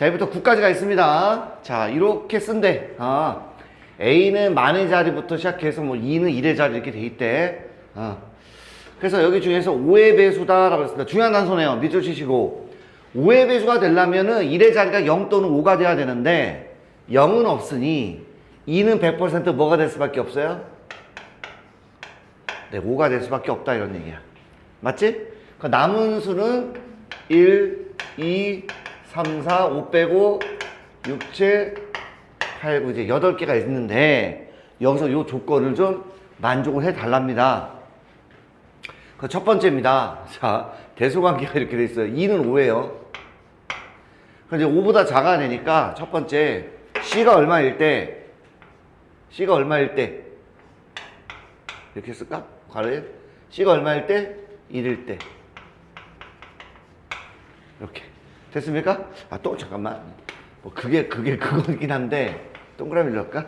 자, 이부터 9까지가 있습니다. 자, 이렇게 쓴대. 아, A는 만의 자리부터 시작해서 뭐 2는 1의 자리 이렇게 돼 있대. 아. 그래서 여기 중에서 5의 배수다라고 했습니다. 중요한 단서네요. 밑줄 치시고. 5의 배수가 되려면은 1의 자리가 0 또는 5가 돼야 되는데 0은 없으니 2는 100% 뭐가 될 수밖에 없어요? 네, 5가 될 수밖에 없다 이런 얘기야. 맞지? 그 남은 수는 1, 2, 3, 4, 5 빼고 6, 7, 8, 9 이제 8개가 있는데 여기서 이 조건을 좀 만족을 해 달랍니다. 그 첫 번째입니다. 자, 대소관계가 이렇게 돼 있어요. 2는 5예요. 근데 5보다 작아야 되니까 첫 번째 C가 얼마일 때 C가 얼마일 때 이렇게 쓸까? 가를 C가 얼마일 때? 1일 때 이렇게 됐습니까? 아 또 잠깐만 뭐 그게 그게 그거긴 한데 동그라미를 넣을까?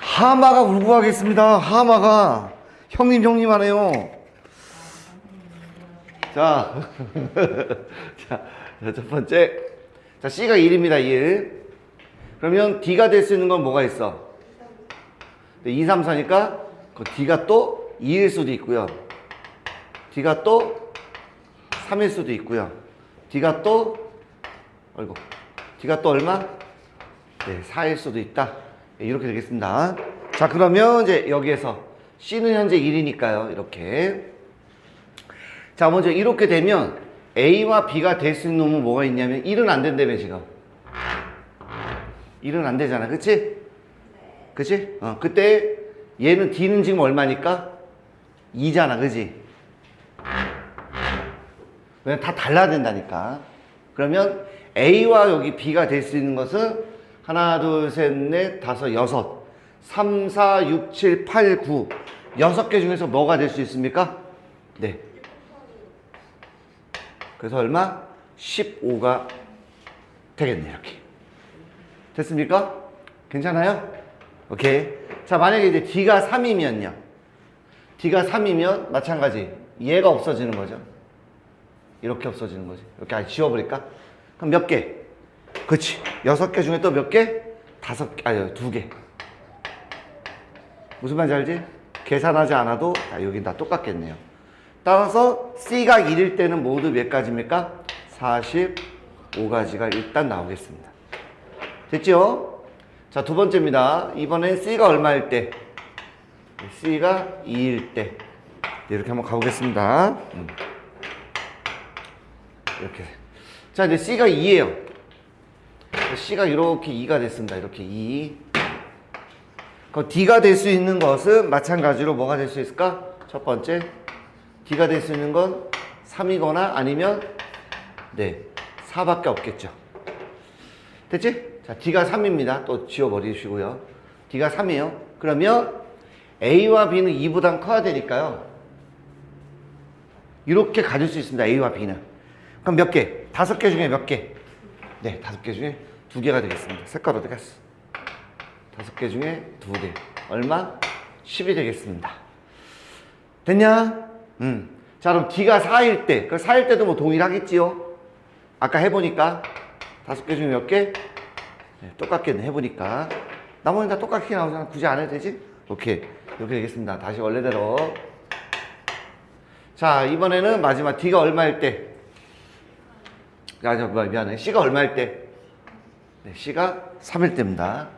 하마가 울고 가겠습니다 하마가 형님 형님 하네요 자, 자, 자, 첫 번째. 자, C가 1입니다, 1. 그러면 D가 될 수 있는 건 뭐가 있어? 2, 3, 4니까 그 D가 또 2일 수도 있고요. D가 또 3일 수도 있고요. D가 또, 어이구, D가 또 얼마? 네, 4일 수도 있다. 네, 이렇게 되겠습니다. 자, 그러면 이제 여기에서 C는 현재 1이니까요. 이렇게. 자, 먼저 이렇게 되면 A와 B가 될 수 있는 놈은 뭐가 있냐면 1은 안 된다며 지금. 1은 안 되잖아. 그치? 그치? 어, 그때 얘는 D는 지금 얼마니까? 2잖아. 그지? 왜냐면 다 달라야 된다니까. 그러면 A와 여기 B가 될 수 있는 것은 하나, 둘, 셋, 넷, 다섯, 여섯. 3, 4, 6, 7, 8, 9. 여섯 개 중에서 뭐가 될 수 있습니까? 네. 그래서 얼마? 15가 되겠네 이렇게 됐습니까? 괜찮아요? 오케이 자 만약에 이제 D가 3이면요 D가 3이면 마찬가지 얘가 없어지는 거죠 이렇게 없어지는 거지 이렇게 아예 지워버릴까? 그럼 몇 개? 그치 여섯 개 중에 또 몇 개? 다섯 개 아니 두 개 무슨 말인지 알지? 계산하지 않아도 다 여긴 다 똑같겠네요 따라서 C가 1일 때는 모두 몇 가지입니까? 45가지가 일단 나오겠습니다. 됐죠? 자, 두 번째입니다. 이번엔 C가 얼마일 때? C가 2일 때. 네, 이렇게 한번 가보겠습니다. 음. 이렇게. 자, 이제 C가 2예요. C가 이렇게 2가 됐습니다. 이렇게 2. 그 D가 될 수 있는 것은 마찬가지로 뭐가 될 수 있을까? 첫 번째, D가 될 수 있는 건 3이거나 아니면 네 4밖에 없겠죠. 됐지? 자, D가 3입니다. 또 지워버리시고요. D가 3이에요. 그러면 A와 B는 2보단 커야 되니까요. 이렇게 가질 수 있습니다. A와 B는. 그럼 몇 개? 다섯 개 중에 몇 개? 네, 다섯 개 중에 두 개가 되겠습니다. 색깔 어디 갔어? 다섯 개 중에 두 개. 얼마? 10이 되겠습니다. 됐냐? 음. 자, 그럼 D가 4일 때, 그 4일 때도 뭐 동일하겠지요? 아까 해보니까 다섯 개 중에 몇 개? 네, 똑같겠네, 해보니까. 나머지는 다 똑같게 나오잖아. 굳이 안 해도 되지? 오케이. 이렇게 되겠습니다. 다시 원래대로. 자, 이번에는 마지막 D가 얼마일 때? 아, 미안해. C가 얼마일 때? 네, C가 3일 때입니다.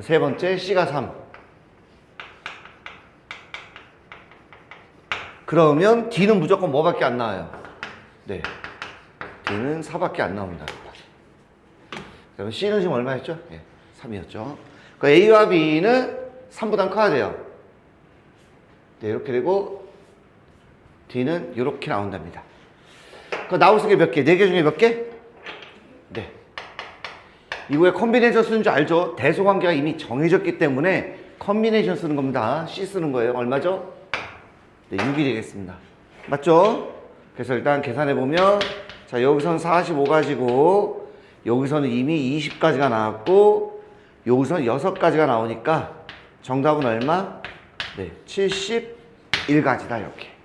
세 번째, C가 3. 그러면 D는 무조건 뭐밖에 안 나와요? 네. D는 4밖에 안 나옵니다. 그럼 C는 지금 얼마였죠? 예, 3이었죠. 그 A와 B는 3보단 커야 돼요. 네, 이렇게 되고 D는 이렇게 나온답니다. 그 나올 수 있게 몇 개? 4개 중에 몇 개? 네. 이거에 컨비네이션 쓰는 줄 알죠? 대소관계가 이미 정해졌기 때문에 컨비네이션 쓰는 겁니다. C 쓰는 거예요. 얼마죠? 네, 6이 되겠습니다. 맞죠? 그래서 일단 계산해 보면 자 여기서는 45 가지고 여기서는 이미 20가지가 나왔고 여기서는 6가지가 나오니까 정답은 얼마? 네, 71가지다 이렇게.